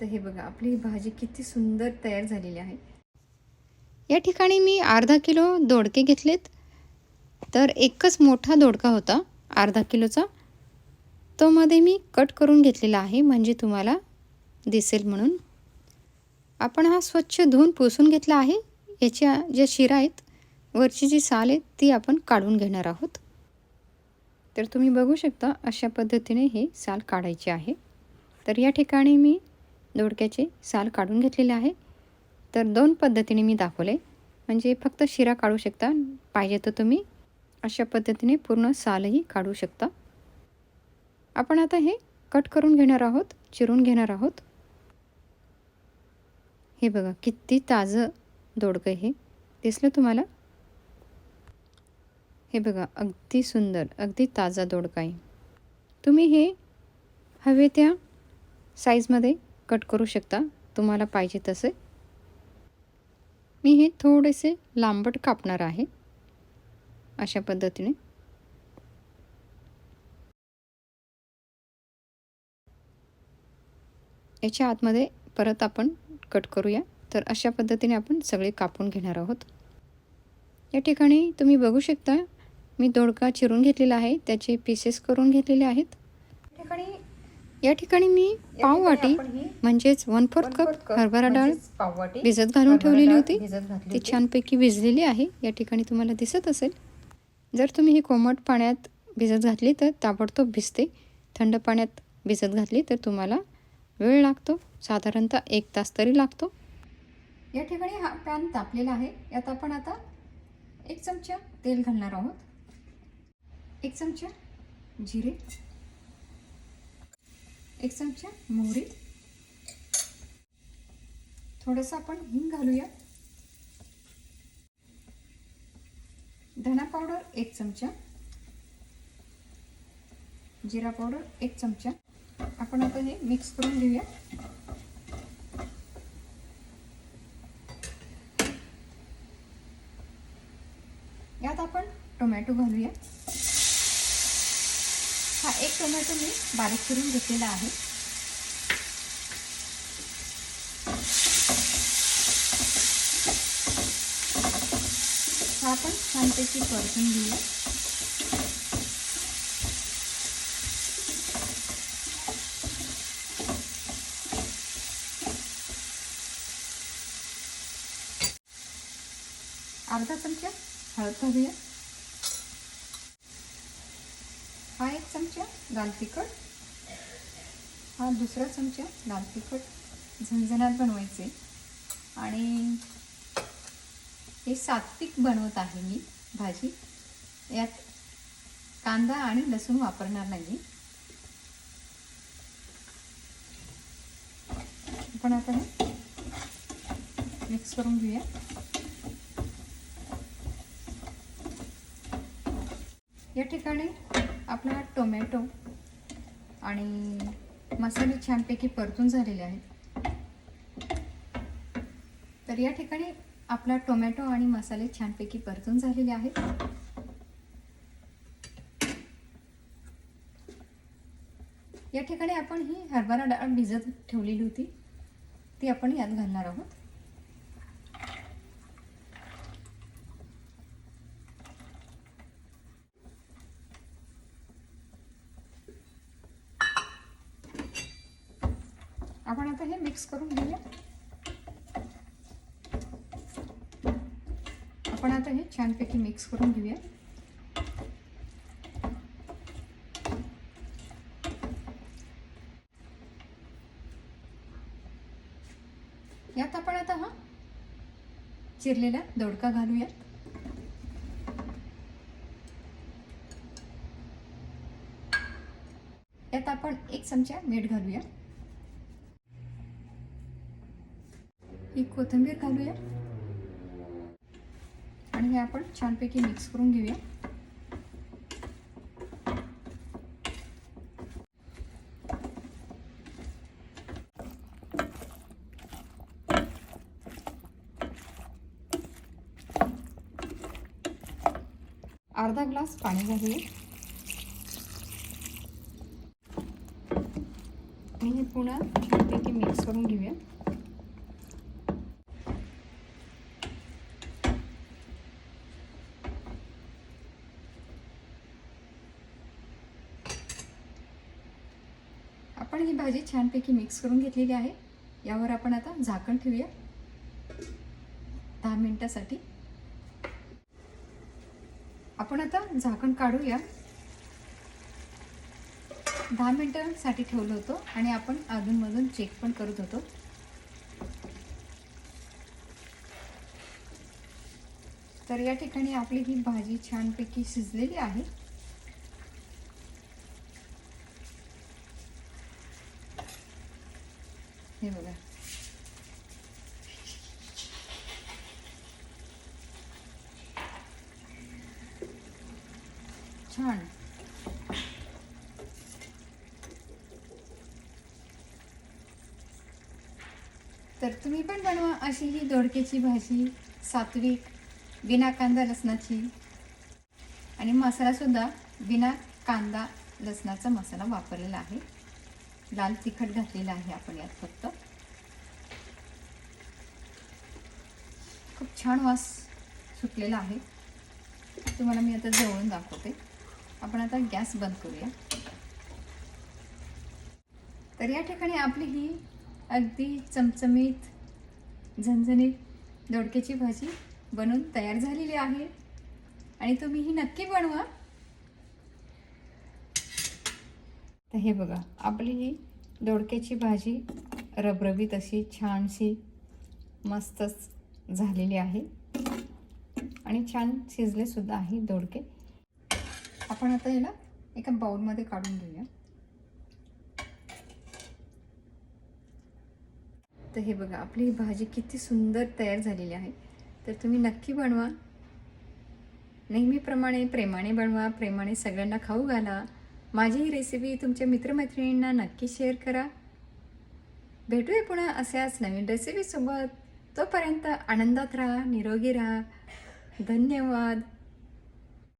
तर हे बघा आपली ही भाजी किती सुंदर तयार झालेली आहे. या ठिकाणी मी अर्धा किलो दोडके घेतलेत. तर एकच मोठा दोडका होता अर्धा किलोचा. तो मध्ये मी कट करून घेतलेला आहे म्हणजे तुम्हाला दिसेल म्हणून. आपण हा स्वच्छ धुवून पुसून घेतला आहे. याच्या ज्या शिरा आहेत वरची जी साल आहे ती आपण काढून घेणार आहोत. तर तुम्ही बघू शकता अशा पद्धतीने हे साल काढायची आहे. तर या ठिकाणी मी दोडक्याचे साल काढून घेतलेले आहे. तर दोन पद्धतीने मी दाखवले. म्हणजे फक्त शिरा काढू शकता. पाहिजे तर तुम्ही अशा पद्धतीने पूर्ण सालही काढू शकता. आपण आता हे कट करून घेणार आहोत. चिरून घेणार आहोत. हे बघा किती ताजं दोडकं हे. दिसलं तुम्हाला? हे बघा अगदी सुंदर अगदी ताजा दोडका आहे. तुम्ही हे हवे त्या साईजमध्ये कट करू शकता. तुम्हाला पाहिजे तसे. मी हे थोडेसे लांबट कापणार आहे. अशा पद्धतीने. याच्या आतमध्ये परत आपण कट करूया. तर अशा पद्धतीने आपण सगळे कापून घेणार आहोत. या ठिकाणी तुम्ही बघू शकता मी दोडका चिरून घेतलेला आहे. त्याचे पीसेस करून घेतलेले आहेत. या ठिकाणी या ठिकाणी मी पाव वाटी म्हणजेच वन फोर्थ कप हरभरा डाळ भिजत घालून ठेवलेली होती. ती. छानपैकी भिजलेली आहे. या ठिकाणी तुम्हाला दिसत असेल. जर तुम्ही ही कोमट पाण्यात भिजत घातली तर ताबडतोब भिजते. थंड पाण्यात भिजत घातली तर तुम्हाला वेळ लागतो. साधारणतः एक तास तरी लागतो. या ठिकाणी हा पॅन तापलेला आहे. यात आपण आता एक चमचा तेल घालणार आहोत. एक चमचा जिरे. एक चमचा मोहरी. थोडंसं आपण हिंग घालूया. धना पावडर एक चमचा. जिरा पावडर एक चमचा. आपण आता हे मिक्स करून घेऊया. यात आपण टोमॅटो घालूया. एक टोमॅटो मी बारीक करून घेतलेला आहे. हा आपण छानपैकी परतून घेऊया. अर्धा चमचा हळद घालूया हा एक चमचा लाल तिखट. हा दुसरा चमचा लाल तिखट. झणझणात बनवायचे. आणि हे सात्विक बनवत आहे मी भाजी. यात कांदा आणि लसूण वापरणार नाही. पण आता हे मिक्स करून घेऊया. या ठिकाणी आपला टोमॅटो आणि मसाले छानपैकी परतून झालेले आहेत. तर या ठिकाणी आपला टोमॅटो आणि मसाले छानपैकी परतून झालेले आहेत. या ठिकाणी आपण ही हरभरा डाळ भिजत ठेवलेली होती. ती आपण यात घालणार आहोत. आपण आता हे मिक्स करून घेऊया. आपण आता हे छानपैकी मिक्स करून घेऊया. यात आपण आता हा चिरलेला दोडका घालूया यात आपण एक चमचा मीठ घालूया ही कोथिंबीर घालूया. आणि हे आपण छानपैकी मिक्स करून घेऊया. अर्धा ग्लास पाणी घालूया. आणि हे पुन्हा छानपैकी छानपैकी मिक्स करून घेऊया. आपण ही भाजी छानपैकी मिक्स करून घेतलेली आहे. यावर आपण आता झाकण ठेवूया. दहा मिनटासाठी. आपण आता झाकण काढूया. दहा मिनटांसाठी ठेवलं होतं आणि आपण अधूनमधून चेक पण करत होतो. तर या ठिकाणी आपली ही भाजी छानपैकी शिजलेली आहे हे बघा छान तर तुम्ही पण बनवा अशी ही दोडक्याची भाजी सात्विक बिना कांदा लसणाची. आणि मसालासुद्धा बिना कांदा लसणाचा मसाला वापरलेला आहे. लाल तिखट घातलेला आहे आपण यात फक्त. खूप छान वास सुटलेला आहे. तुम्हाला मी आता जवळून दाखवते. आपण आता गॅस बंद करूया. तर या ठिकाणी आपली ही अगदी चमचमीत झणझणीत दोडक्याची भाजी बनवून तयार झालेली आहे. आणि तुम्ही ही नक्की बनवा. तर हे बघा आपली ही दोडक्याची भाजी रबरबीत अशी छानशी मस्तच झालेली आहे. आणि छान शिजले सुद्धा आहे दोडके. आपण आता याला एका बाउलमध्ये काढून घेऊया. तर हे बघा आपली ही भाजी किती सुंदर तयार झालेली आहे. तर तुम्ही नक्की बनवा. नेहमीप्रमाणे प्रेमाने बनवा प्रेमाने सगळ्यांना खाऊ घाला. माझी ही रेसिपी तुमच्या मित्रमैत्रिणींना नक्की शेअर करा. भेटूया पुन्हा अशाच नवीन रेसिपीसोबत तोपर्यंत आनंदात राहा निरोगी राहा. धन्यवाद.